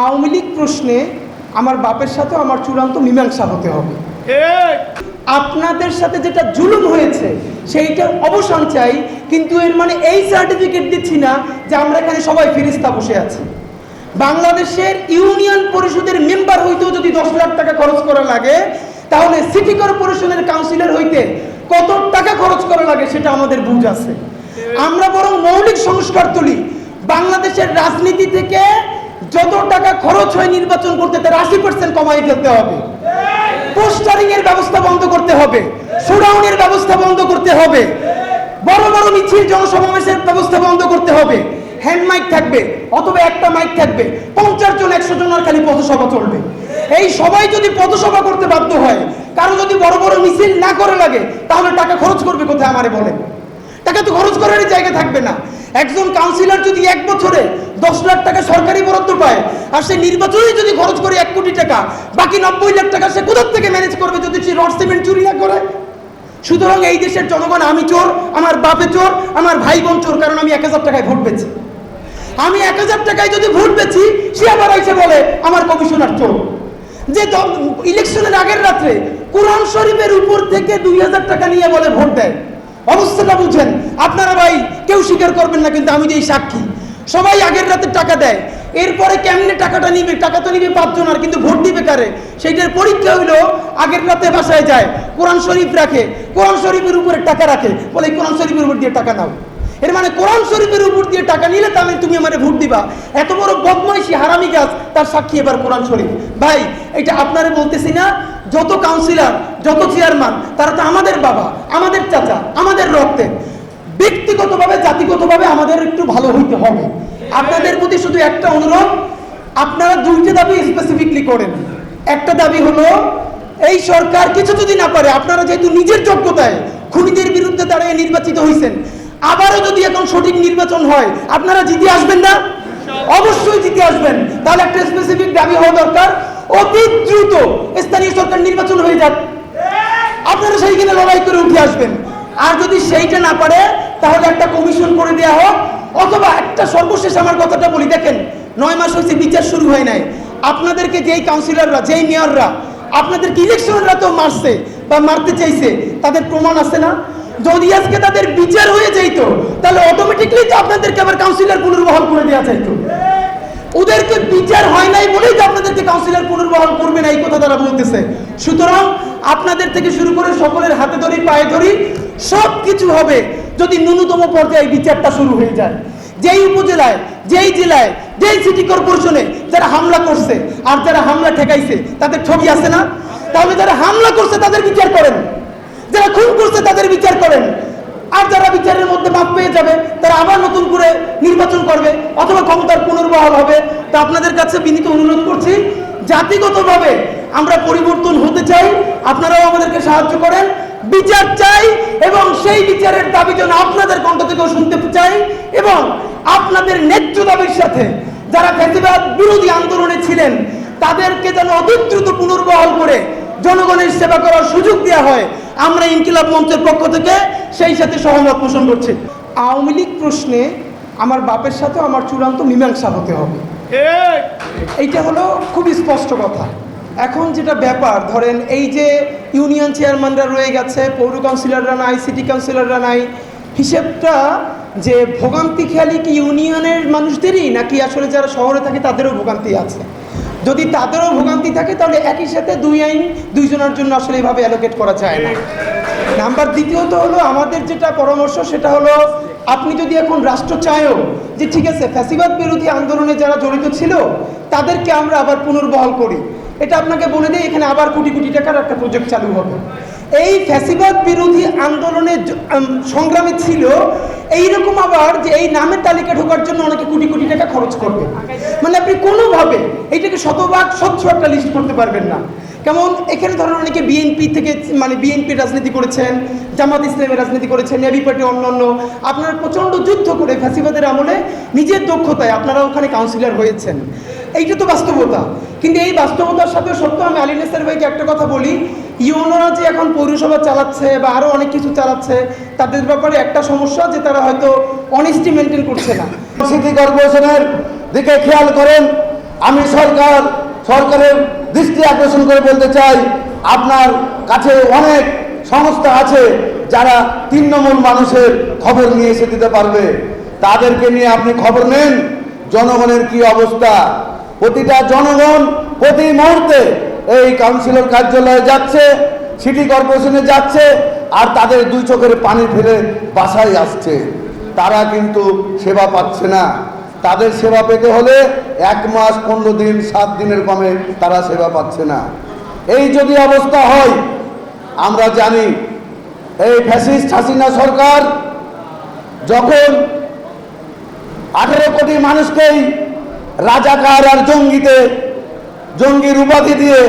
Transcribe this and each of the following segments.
আওয়ামী লীগ প্রশ্নে আমার বাপের সাথে আমার চূড়ান্ত মীমাংসা হতে হবে। আপনাদের সাথে যেটা জুলুম হয়েছে সেইটার অবসান চাই কিন্তু এর মানে এই সার্টিফিকেট দিচ্ছি না যে আমরা এখানে সবাই ফিরিস্তা বসে আছি। বাংলাদেশের ইউনিয়ন পরিষদের মেম্বার হইতেও যদি দশ লাখ টাকা খরচ করা লাগে তাহলে সিটি কর্পোরেশনের কাউন্সিলর হইতে কত টাকা খরচ করা লাগে সেটা আমাদের বুঝ আছে। আমরা বরং মৌলিক সংস্কার তুলি। বাংলাদেশের রাজনীতি থেকে যত টাকা খরচ হয় নির্বাচন করতে, তার আশি পার্সেন্ট কমাই ফেলতে হবে। পোস্টারিং এর ব্যবস্থা বন্ধ করতে হবে। শোডাউনের ব্যবস্থা বন্ধ করতে হবে। বড় বড় মিছিল জনসমাবেশের ব্যবস্থা বন্ধ করতে হবে। হ্যান্ড মাইক থাকবে, অথবা একটা মাইক থাকবে। পঞ্চাশ জন, একশো জনের খালি পথসভা চলবে। এই সবাই যদি পথসভা করতে বাধ্য হয়, কারও যদি বড় বড় মিছিল না করে লাগে, তাহলে টাকা খরচ করবে কোথায় আমারে বলেন? টাকা তো খরচ করারই জায়গা থাকবে না। একজন কাউন্সিলর যদি এক বছরে দশ লাখ টাকা সরকারি বরাদ্দ পায়। আর সে নির্বাচনে যদি খরচ করে এক কোটি টাকা, বাকি নব্বই লাখ টাকা সে কোথার থেকে ম্যানেজ করবে যদি সে রড সিমেন্ট চুরি না করে? সুতরাং এই দেশের জনগণ, আমি চোর, আমার বাপে চোর, আমার ভাই বোন চোর, কারণ আমি এক হাজার টাকায় ভোট পেয়েছি। আমি এক হাজার টাকায় যদি ভোট পেয়েছি, সে আবার এসে বলে, আমার কমিশনার চোর। যে ইলেকশনের আগের রাত্রে কোরআন শরীফের উপর থেকে দুই হাজার টাকা নিয়ে বলে ভোট দেয়। অবস্থাটা বুঝেন। আপনারা ভাই, কেউ স্বীকার করবেন না, কিন্তু আমি যে সাক্ষী সবাই আগের রাতে টাকা দেয়। এরপরে কেমনে টাকাটা নিবে? টাকা তো নিবে পাঁচজন, আর কিন্তু ভোট দিবে কারে? সেইটার পরীক্ষা হইল আগের রাতে বাসায় যায়, কোরআন শরীফ রাখে। কোরআন শরীফের উপরে টাকা রাখে। বলে কোরআন শরীফের উপর দিয়ে টাকা নাও। এর মানে কোরআন শরীফের উপর দিয়ে টাকা নিলে তাহলে তুমি আমারে ভোট দিবা। এত বড় বদমাইশি, হারামি গাছ, তার সাক্ষী এবার কোরআন শরীফ। ভাই, এটা আপনারে বলতেছি না, যত কাউন্সিলর যত চেয়ারম্যান তারা তো আমাদের বাবা, আমাদের চাচা, আমাদের রক্তে। ব্যক্তিগতভাবে, জাতিগতভাবে আমাদের একটু ভালো হইতে হবে। আপনাদের প্রতি শুধু একটা অনুরোধ, আপনারা দুইটা দাবি স্পেসিফিকলি করেন। একটা দাবি হলো, এই সরকার কিছু যদি না পারে আপনারা যেহেতু নিজের যোগ্যতায় খুনিদের বিরুদ্ধে দাঁড়িয়ে নির্বাচিত হয়েছেন আবারও যদি এখন সঠিক নির্বাচন হয়, আপনারা জিতে আসবেন না? অবশ্যই জিতে আসবেন। তাহলে একটা স্পেসিফিক দাবি হওয়া দরকার। অতি দ্রুত স্থানীয় সরকার নির্বাচন হয়ে যাক। আপনারা সেইখানে লড়াই করে উঠে আসবেন। আর যদি সেইটা না পারে, তাহলে একটা কমিশন করে দেওয়া হোক, অথবা একটা সর্বশেষ আমার কথাটা বলি, দেখেন, নয় মাস হয়েছে, বিচার শুরু হয় নাই। আপনাদেরকে যেই কাউন্সিলররা যেই মেয়ররা আপনাদেরকে ইলেকশনরা তো মারছে বা মারতে চাইছে, তাদের প্রমাণ আছে না? যদি আজকে তাদের বিচার হয়ে যাইত, তাহলে অটোমেটিকলি তো আপনাদেরকে আবার কাউন্সিলর পুনর্বহাল করে দেওয়া চাইতো ওদেরকে বিচার হয় নাই বলেই তো আপনাদেরকে কাউন্সিলর পুনর্বহাল করবে না, এই কথা তারা বলতেছে। সুতরাং আপনাদের থেকে শুরু করে সকলের হাতে ধরি, পায়ে ধরি সব কিছু হবে যদি ন্যূনতম পর্যায়ে বিচারটা শুরু হয়ে যায়। যেই উপজেলায়, যেই জেলায়, যেই সিটি কর্পোরেশনে যারা হামলা করছে আর যারা হামলা ঠেকাইছে, তাদের ছবি আছে না? তাহলে যারা হামলা করছে, তাদের বিচার করেন। যারা খুন করছে, তাদের বিচার করেন। আর যারা বিচারের মধ্যে মাপ পেয়ে যাবে, তারা আবার নতুন করে নির্বাচন করবে অথবা ক্ষমতার পুনর্বহাল হবে। তা আপনাদের কাছে বিনীত অনুরোধ করছি, জাতিগতভাবে আমরা পরিবর্তন হতে চাই আপনারাও আমাদেরকে সাহায্য করেন। বিচার চাই এবং সেই বিচারের দাবি যেন আপনাদের কণ্ঠ থেকেও শুনতে চাই এবং আপনাদের ন্যায্য দাবির সাথে যারা ফ্যাসিবাদ বিরোধী আন্দোলনে ছিলেন তাদেরকে যেন অতি দ্রুত পুনর্বহাল করে জনগণের সেবা করার সুযোগ দেওয়া হয়। আমরা ইনকিলাব মঞ্চের পক্ষ থেকে সেই সাথে সহমত পোষণ করছি। আওয়ামী লীগ প্রশ্নে আমার বাপের সাথে আমার চূড়ান্ত মীমাংসা হতে হবে। এইটা হলো খুব স্পষ্ট কথা। এখন যেটা ব্যাপার, ধরেন এই যে ইউনিয়ন চেয়ারম্যানরা রয়ে গেছে, পৌর কাউন্সিলররা নাই, সিটি কাউন্সিলররা নাই, হিসেবটা যে ভোগান্তি খেয়ালি কি ইউনিয়নের মানুষদেরই, নাকি আসলে যারা শহরে থাকে তাদেরও ভোগান্তি আছে? যদি তাদেরও ভোগান্তি থাকে, তাহলে একই সাথে দুই আইন, দুইজনের জন্য আসলে এইভাবে অ্যালোকেট করা যায় না। নাম্বার দ্বিতীয়ত হলো, আমাদের যেটা পরামর্শ, সেটা হলো, আপনি যদি এখন রাষ্ট্র চায়ও যে ঠিক আছে, ফ্যাসিবাদ বিরোধী আন্দোলনে যারা জড়িত ছিল, তাদেরকে আমরা আবার পুনর্বহাল করি। এটা আপনাকে বলে দিই, এখানে আবার কোটি কোটি টাকার একটা প্রজেক্ট চালু হবে। এই ফ্যাসিবাদ বিরোধী আন্দোলনে সংগ্রামে ছিল, এইরকম আবার যে এই নামের তালিকা ঢোকার জন্য অনেকে কোটি কোটি টাকা খরচ করবে। মানে আপনি কোনোভাবে এইটাকে শতভাগ স্বচ্ছ একটা লিস্ট করতে পারবেন না। কেমন? এখানে ধরেন অনেকে বিএনপি থেকে মানে বিএনপি রাজনীতি করেছেন, জামাত ইসলামের রাজনীতি করেছেন নেভি পার্টি অন্যান্য। আপনারা প্রচণ্ড যুদ্ধ করে ফ্যাসিবাদের আমলে নিজের দক্ষতায় আপনারা ওখানে কাউন্সিলর হয়েছেন। এইটা তো বাস্তবতা। কিন্তু এই বাস্তবতার সাথে সত্য, আমি আলী নেসার ভাইকে একটা কথা বলি ইউনোরা যে এখন পৌরসভা চালাচ্ছে বা আরও অনেক কিছু চালাচ্ছে, তাদের ব্যাপারে একটা সমস্যা যে তারা হয়তো অনেস্টি মেনটেন করছে না। সিটি কর্পোরেশনের দিকে খেয়াল করেন, আমি সরকার সরকারের দৃষ্টি আকর্ষণ করে বলতে চাই, আপনার কাছে অনেক সংস্থা আছে যারা তিন নম্বর মানুষের খবর নিয়ে এসে দিতে পারবে। তাদেরকে নিয়ে আপনি খবর নেন, জনগণের কি অবস্থা? প্রতিটা জনগণ প্রতি মুহূর্তে এই কাউন্সিলর কার্যালয়ে যাচ্ছে, সিটি কর্পোরেশনে যাচ্ছে, আর তাদের দুই চোখের পানি ফেলে বাসায় আসছে। তারা কিন্তু সেবা পাচ্ছে না। তাদের সেবা পেতে হলে এক মাস, পনেরো দিন, সাত দিনের কমে তারা সেবা পাচ্ছে না। এই যদি অবস্থা হয়, আমরা জানি এই ফ্যাসিস্ট হাসিনা সরকার যখন আঠেরো কোটি মানুষকেই রাজাকার আর জঙ্গিতে, জঙ্গির উপাধি দিয়ে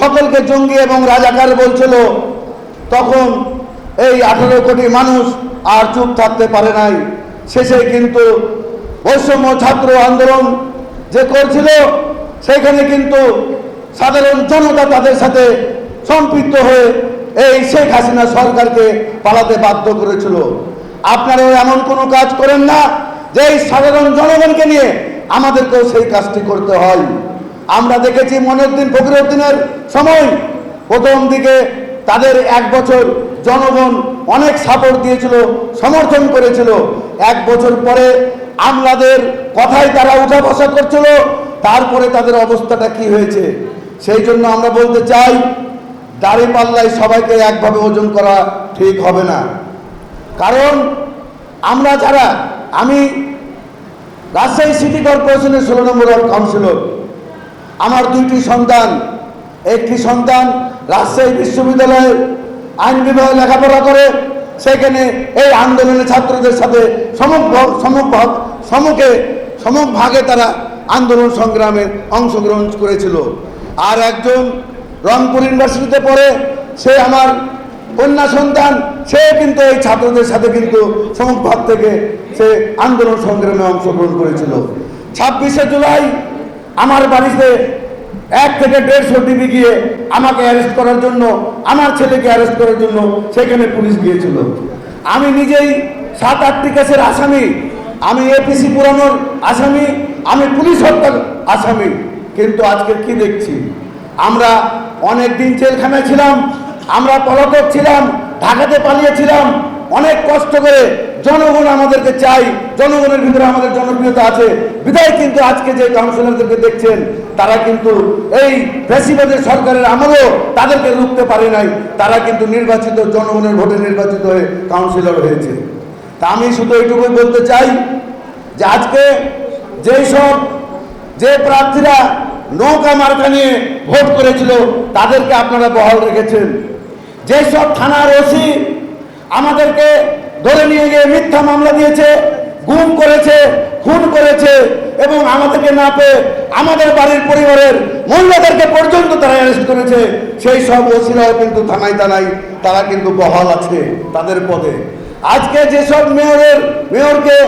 সকলকে জঙ্গি এবং রাজাকার বলছিল, তখন এই আঠেরো কোটি মানুষ আর চুপ থাকতে পারে নাই। শেষে কিন্তু বৈষম্য ছাত্র আন্দোলন যে করছিল, সেখানে কিন্তু সাধারণ জনতা তাদের সাথে সম্পৃক্ত হয়ে এই শেখ হাসিনা সরকারকে পালাতে বাধ্য করেছিল। আপনারাও এমন কোনো কাজ করেন না যে এই সাধারণ জনগণকে নিয়ে আমাদেরকেও সেই কাজটি করতে হয়। আমরা দেখেছি মনিরুদ্দিন ফকিরুদ্দিনের সময় প্রথম দিকে তাদের এক বছর জনগণ অনেক সাপোর্ট দিয়েছিল, সমর্থন করেছিল। এক বছর পরে আমলাদের কথাই তারা উঠা বসা করছিল। তারপরে তাদের অবস্থাটা কি হয়েছে? সেই জন্য আমরা বলতে চাই, দাড়ি পাল্লায় সবাইকে একভাবে ওজন করা ঠিক হবে না। কারণ আমরা যারা, আমি রাজশাহী সিটি কর্পোরেশনের ষোলো নম্বর কাউন্সিলর। আমার দুইটি সন্তান, একটি সন্তান রাজশাহী বিশ্ববিদ্যালয়ে আইন বিভাগে লেখাপড়া করে সেখানে এই আন্দোলনের ছাত্রদের সাথে সমক সমক সমকে সমক ভাগে তারা আন্দোলন সংগ্রামে অংশগ্রহণ করেছিল। আর একজন রংপুর ইউনিভার্সিটিতে পড়ে, সে আমার কন্যা সন্তান, সে কিন্তু এই ছাত্রদের সাথে কিন্তু সমুখভাগ থেকে সে আন্দোলন সংগ্রামে অংশগ্রহণ করেছিল। ছাব্বিশে জুলাই আমার বাড়িতে এক থেকে দেড়শো ডিবি গিয়ে আমাকে অ্যারেস্ট করার জন্য, আমার ছেলেকে অ্যারেস্ট করার জন্য সেখানে পুলিশ গিয়েছিল। আমি নিজেই সাত, আটটি কেসের আসামি, আমি এপিসি পুরানোর আসামি, আমি পুলিশ হত্যার আসামি। কিন্তু আজকে কি দেখছি? আমরা অনেক দিন জেলখানায় ছিলাম, আমরা পলাতক ছিলাম, ঢাকাতে পালিয়েছিলাম, অনেক কষ্ট করে জনগণ আমাদেরকে চাই, জনগণের ভিতরে আমাদের জনপ্রিয়তা আছে। বিদায় কিন্তু আজকে যে কাউন্সিলরদেরকে দেখছেন, তারা কিন্তু এই ফ্যাসিবাদের সরকারের আমলেও তাদেরকে রুখতে পারে নাই। তারা কিন্তু নির্বাচিত, জনগণের ভোটে নির্বাচিত হয়ে কাউন্সিলর হয়েছে। তা আমি শুধু এইটুকুই বলতে চাই যে আজকে যেই সব যে প্রার্থীরা নৌকা মার্কা নিয়ে ভোট করেছিল, তাদেরকে আপনারা বহাল রেখেছেন। যেসব থানার ওসি আমাদেরকে ধরে নিয়ে গিয়ে মিথ্যা মামলা দিয়েছে, গুম করেছে, খুন করেছে এবং আমাদেরকে না পেয়ে আমাদের বাড়ির পরিবারের মহিলাদেরকে পর্যন্ত তারা অ্যারেস্ট করেছে। সেই সব ওসিরাও কিন্তু থানায় থানায় তারা কিন্তু বহাল আছে তাদের পদে। আজকে যেসব মেয়রের, মেয়রকে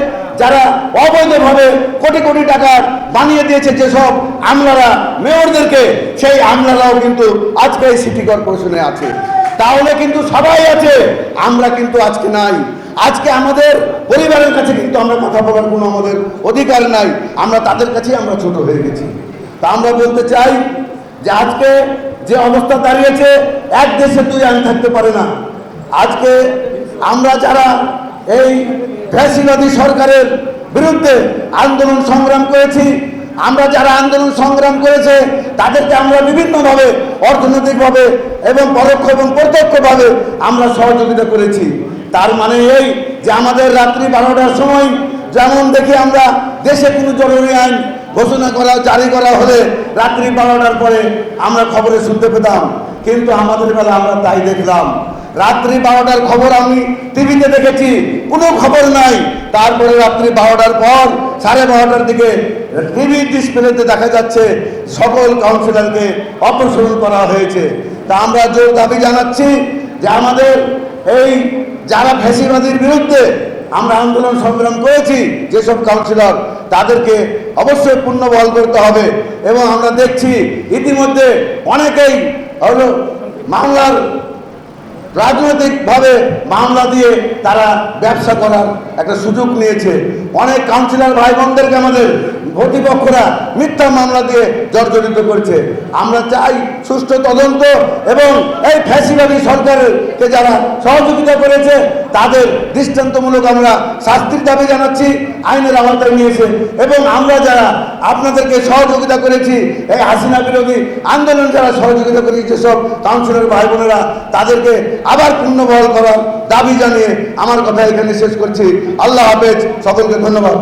যারা অবৈধভাবে কোটি কোটি টাকা বানিয়ে দিয়েছে যেসব আমলারা, মেয়রদেরকে সেই আমলারাও কিন্তু আজকে সিটি কর্পোরেশনে আছে। তাহলে কিন্তু সবাই আছে, আমরা কিন্তু আজকে নাই। আজকে আমাদের পরিবারের কাছে কিন্তু আমরা কথা বলার কোনো আমাদের অধিকার নাই। আমরা তাদের কাছেই আমরা ছোট হয়ে গেছি। তা আমরা বলতে চাই যে আজকে যে অবস্থা দাঁড়িয়েছে, এক দেশে দুই আইন থাকতে পারে না। আজকে আমরা যারা এই ফ্যাসিবাদী সরকারের বিরুদ্ধে আন্দোলন সংগ্রাম করেছি, আমরা যারা আন্দোলন সংগ্রাম করেছে, তাদেরকে আমরা বিভিন্নভাবে অর্থনৈতিকভাবে এবং পরোক্ষ এবং প্রত্যক্ষভাবে আমরা সহযোগিতা করেছি। তার মানে এই যে আমাদের রাত্রি বারোটার সময় যেমন দেখি আমরা দেশে কোনো জরুরি আইন ঘোষণা করা, জারি করা হলে রাত্রি বারোটার পরে আমরা খবরে শুনতে পেতাম। কিন্তু আমাদের বেলা আমরা তাই দেখলাম। রাত্রি বারোটার খবর আমি টিভিতে দেখেছি, কোনো খবর নাই। তারপরে রাত্রি বারোটার পর সাড়ে বারোটার দিকে টিভি ডিসপ্লেতে দেখা যাচ্ছে সকল কাউন্সিলরকে অপসারণ করা হয়েছে। তা আমরা জোর দাবি জানাচ্ছি যে আমাদের এই যারা ফ্যাসিবাদীর বিরুদ্ধে আমরা আন্দোলন সংগ্রাম করেছি, যেসব কাউন্সিলর, তাদেরকে অবশ্যই পুনর্বহাল করতে হবে। এবং আমরা দেখছি ইতিমধ্যে অনেকেই হলো মামলার রাজনৈতিকভাবে মামলা দিয়ে তারা ব্যবসা করার একটা সুযোগ নিয়েছে। অনেক কাউন্সিলর ভাই বোনদেরকে আমাদের প্রতিপক্ষরা মিথ্যা মামলা দিয়ে জর্জরিত করছে। আমরা চাই সুষ্ঠু তদন্ত এবং এই ফ্যাসিবাদী সরকারকে যারা সহযোগিতা করেছে, তাদের দৃষ্টান্তমূলক আমরা শাস্তির দাবি জানাচ্ছি, আইনের আওতায় নিয়েছে এবং আমরা যারা আপনাদেরকে সহযোগিতা করেছি, এই হাসিনা বিরোধী আন্দোলন যারা সহযোগিতা করেছে সব কাউন্সিলর ভাই বোনেরা তাদেরকে আবার পুনর্বহাল করার দাবি জানিয়ে আমার কথা এখানে শেষ করছি। আল্লাহ হাফেজ, সকলকে ধন্যবাদ।